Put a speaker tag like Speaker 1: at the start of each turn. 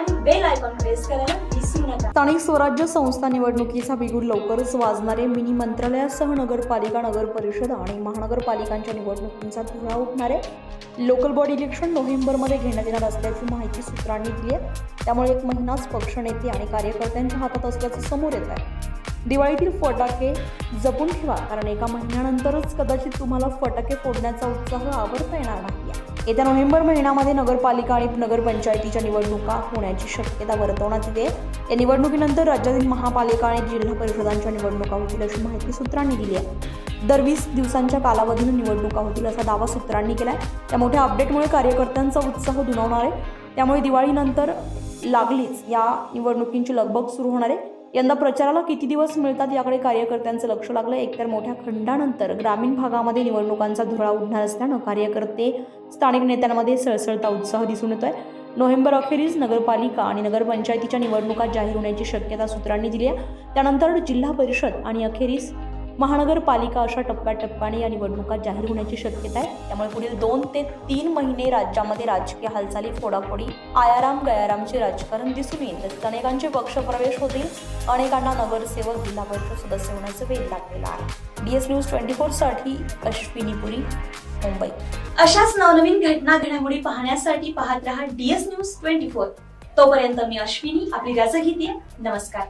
Speaker 1: आणि bell icon press करायला विसरू नका.
Speaker 2: स्थानिक स्वराज्य संस्था निवडणुकीचा बिगुल लवकरच वाजणारे मिनी मंत्रालयासह नगरपालिका नगर परिषद आणि महानगरपालिकांच्या निवडणुकींचा धुरा उठणारे लोकल बॉडी इलेक्शन नोव्हेंबरमध्ये घेण्यात येणार असल्याची माहिती सूत्रांनी दिली आहे. त्यामुळे एक महिनाच पक्षनेते आणि कार्यकर्त्यांच्या हातात असल्याचं समोर येत आहे. दिवाळीतील फटाके जपून ठेवा कारण एका महिन्यानंतरच कदाचित तुम्हाला फटाके फोडण्याचा उत्साह आवडता येणार नाही. येत्या नोव्हेंबर महिन्यामध्ये नगरपालिका आणि नगरपंचायतीच्या निवडणुका होण्याची शक्यता वर्तवण्यात येते. या निवडणुकीनंतर राज्यातील महापालिका आणि जिल्हा परिषदांच्या निवडणुका होतील अशी माहिती सूत्रांनी दिली आहे. दर वीस दिवसांच्या कालावधीनं निवडणुका होतील असा दावा सूत्रांनी केला आहे त्या मोठ्या अपडेटमुळे कार्यकर्त्यांचा उत्साह दुणावणार आहे. त्यामुळे दिवाळीनंतर लागलीच या निवडणुकींची लगबग सुरू होणार आहे. यंदा प्रचाराला किती दिवस मिळतात याकडे कार्यकर्त्यांचं लक्ष लागलं? एकतर मोठ्या खंडानंतर ग्रामीण भागामध्ये निवडणुकांचा धुरा उडणार असल्यानं कार्यकर्ते स्थानिक नेत्यांमध्ये सळसळता उत्साह दिसून येतोय. नोव्हेंबर अखेरीस नगरपालिका आणि नगरपंचायतीच्या निवडणुका जाहीर होण्याची शक्यता सूत्रांनी दिली आहे. त्यानंतर जिल्हा परिषद आणि अखेरीस महानगरपालिका अशा टप्प्याटप्प्याने या निवडणुका जाहीर होण्याची शक्यता आहे. त्यामुळे पुढील दोन ते तीन महिने राज्यामध्ये राजकीय हालचाली फोडाफोडी आयाराम गयारामचे राजकारण दिसून येईल. तसेच अनेकांचे पक्षप्रवेश होतील. अनेकांना नगरसेवक जिल्हा परिषद सदस्य होण्याचं वेध लागलेला आहे. डी एस न्यूज ट्वेंटी फोरसाठी अश्विनी पुरी मुंबई.
Speaker 1: अशाच नवनवीन घटना घडामोडी पाहण्यासाठी पाहत रहा डीएस न्यूज ट्वेंटी फोर. तोपर्यंत मी अश्विनी आपली रजा घेते. नमस्कार.